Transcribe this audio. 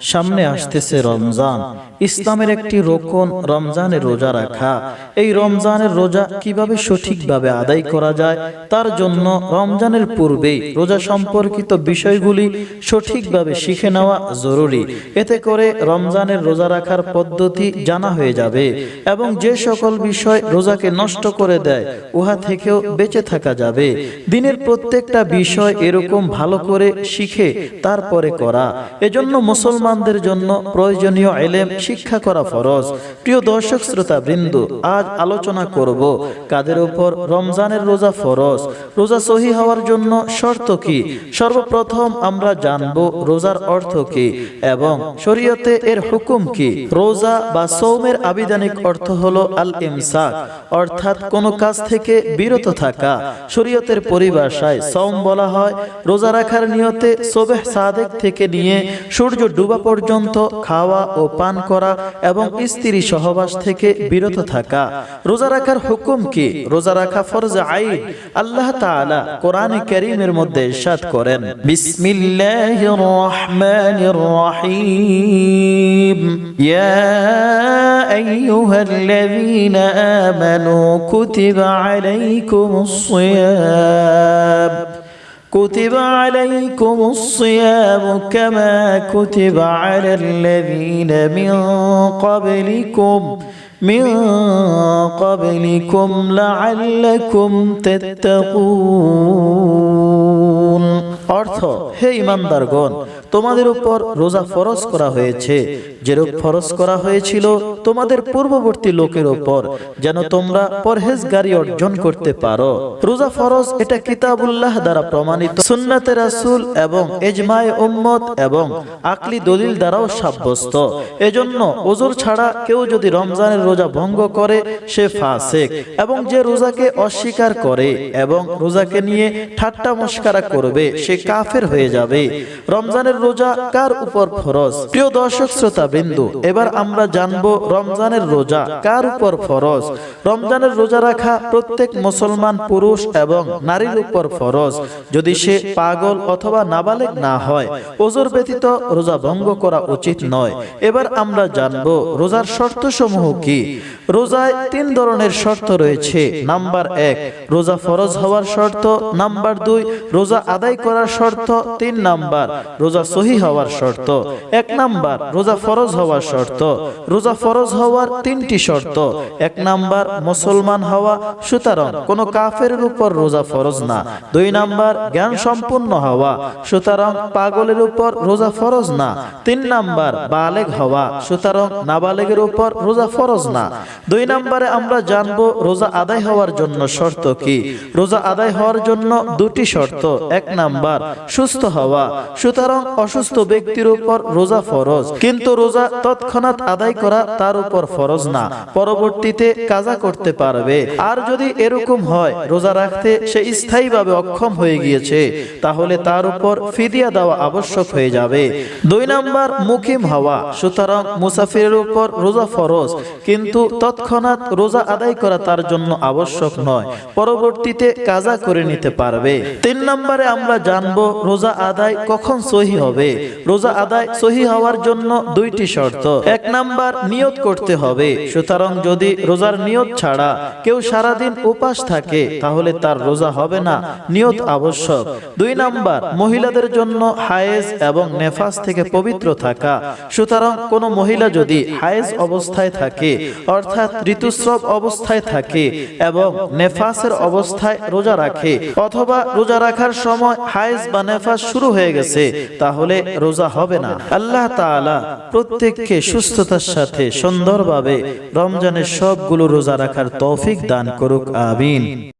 সামনে আসতেছে রমজান। ইসলামের একটি রোকন রমজানের রোজা রাখা। এই রমজানের রোজা কীভাবে সঠিকভাবে আদায় করা যায়, তার জন্য রমজানের পূর্বে রোজা সম্পর্কিত বিষয়গুলি সঠিকভাবে শিখে নেওয়া জরুরি। এতে করে রমজানের রোজা রাখার পদ্ধতি জানা হয়ে যাবে এবং যে সকল বিষয় রোজাকে নষ্ট করে দেয়, উহা থেকেও বেঁচে থাকা যাবে। দিনের প্রত্যেকটা বিষয় এরকম ভালো করে শিখে তারপরে করা। এজন্য মুসলমানদের জন্য প্রয়োজনীয় এলেম শিক্ষা করা ফরজ। প্রিয় দর্শক শ্রোতা বৃন্দ আজ আলোচনা করব কাদের উপর রমজানের রোজা ফরজ? রোজা সহি হওয়ার জন্য শর্ত কি? সর্বপ্রথম আমরা জানব রোজার অর্থ কি এবং শরীয়তে এর হুকুম কি। রোজা বা সৌমের আবিধানিক অর্থ হলো আল ইমসাক অর্থাৎ কোনো কাজ থেকে বিরত থাকা। শরীয়তের পরিভাষায় সৌম বলা হয়, রোজা রাখার নিয়তে সোবেহ সাদেক থেকে নিয়ে সূর্য ডুবা পর্যন্ত খাওয়া ও পান করা এবং স্ত্রী সহবাস থেকে বিরত থাকা। রোজা রাখার হুকুম কি? রোজা রাখা ফরজ আইন? আল্লাহ তাআলা কোরআনে কারীমের মধ্যে ইরশাদ করেন বিসমিল্লাহির রহমানির রহিম ইয়া আইয়ুহাল্লাযীনা আমানু كتب عليكم الصيام كما كتب على الذين من قبلكم من قبلكم لعلكم تتقون অর্থ হে ইমানদারগণ তোমাদের উপর রোজা ফরজ করা হয়েছে। যেরূপ ফরজ করা হয়েছিল তোমাদের পূর্ববর্তী লোকের উপর, যেন তোমরা পরহেজগারি অর্জন করতে পারো। রোজা ফরজ এটা কিতাবুল্লাহ দ্বারা প্রমাণিত। সুন্নাতে রাসূল এবং এজমায়ে উম্মত এবং আকলি দলিল দ্বারাও সাব্যস্ত। এজন্য ওজোর ছাড়া কেউ যদি রমজানের রোজা ভঙ্গ করে, সে ফাসেক এবং যে রোজাকে অস্বীকার করে এবং রোজাকে নিয়ে ঠাট্টা মস্কারা করবে, সে কাফের হয়ে যাবে। রমজানের রোজা কার উপর ফরজ। প্রিয় দর্শক শ্রোতা বিন্দু এবার আমরা জানব রমজানের রোজা কার উপর ফরজ। রমজানের রোজা রাখা প্রত্যেক মুসলমান পুরুষ এবং নারীর উপর ফরজ। যদি সে পাগল অথবা নাবালেগ না হয়, ওজোর ব্যতীত রোজা ভঙ্গ করা উচিত নয়। এবার আমরা জানব রোজার শর্ত সমূহ কি। রোজায় তিন ধরনের শর্ত রয়েছে। নাম্বার এক, রোজা ফরজ হওয়ার শর্ত। নাম্বার দুই, রোজা আদায় করার শর্ত। তিন নাম্বার, রোজা সহি হওয়ার শর্ত। এক নাম্বার, রোজা ফরজ হওয়ার শর্ত। রোজা ফরজ হওয়ার তিনটি শর্ত। এক নাম্বার, মুসলমান হওয়া সুতরাং কোনো কাফের উপর রোজা ফরজ না। দুই নাম্বার, জ্ঞান সম্পূর্ণ হওয়া সুতরাং পাগলের উপর রোজা ফরজ না। তিন নাম্বার, বালেগ হওয়া সুতরাং নাবালেগের উপর রোজা ফরজ না। দুই নাম্বারে আমরা জানব রোজা আদায় হওয়ার জন্য শর্ত কি। রোজা আদায় হওয়ার জন্য দুটি শর্ত। এক নাম্বার, সুস্থ হওয়া সুতরাং অসুস্থ ব্যক্তির উপর রোজা ফরজ। কিন্তু রোজা তৎক্ষণাৎ আদায় করা তার উপর ফরজ না। পরবর্তীতে কাজা করতে পারবে। আর যদি এরকম হয়, রোজা রাখতে সে স্থায়ীভাবে অক্ষম হয়ে গিয়েছে, তাহলে তার উপর ফিদিয়া দেওয়া আবশ্যক হয়ে যাবে। দুই নাম্বার, মুকিম হওয়া। সুতরাং মুসাফিরের উপর রোজা ফরজ। কিন্তু তৎক্ষণাৎ রোজা আদায় করা তার জন্য আবশ্যক নয়। পরবর্তীতে কাজা করে নিতে পারবে। তিন নম্বরে আমরা জানব, রোজা আদায় কখন সহি হবে। রোজা আদায় সহি হওয়ার জন্য দুইটি শর্ত। এক নাম্বার, নিয়ত করতে হবে। সুতরাং যদি রোজার নিয়ত ছাড়া কেউ সারাদিন উপাস থাকে, তাহলে তার রোজা হবে না। নিয়ত আবশ্যক। দুই নাম্বার, মহিলাদের জন্য হায়েজ এবং নেফাস থেকে পবিত্র থাকা। সুতরাং কোন মহিলা যদি হায়েজ অবস্থায় থাকে, অর্থাৎ ঋতুস্রব অবস্থায় থাকে এবং নেফাসের অবস্থায় রোজা রাখে, অথবা রোজা রাখার সময় হায়েজ বা নেফাস শুরু হয়ে গেছে, তাহলে রোজা হবে না। আল্লাহ তাআলা প্রত্যেককে সুস্থতার সাথে সুন্দরভাবে রমজানের সবগুলো রোজা রাখার তৌফিক দান করুক, আমিন।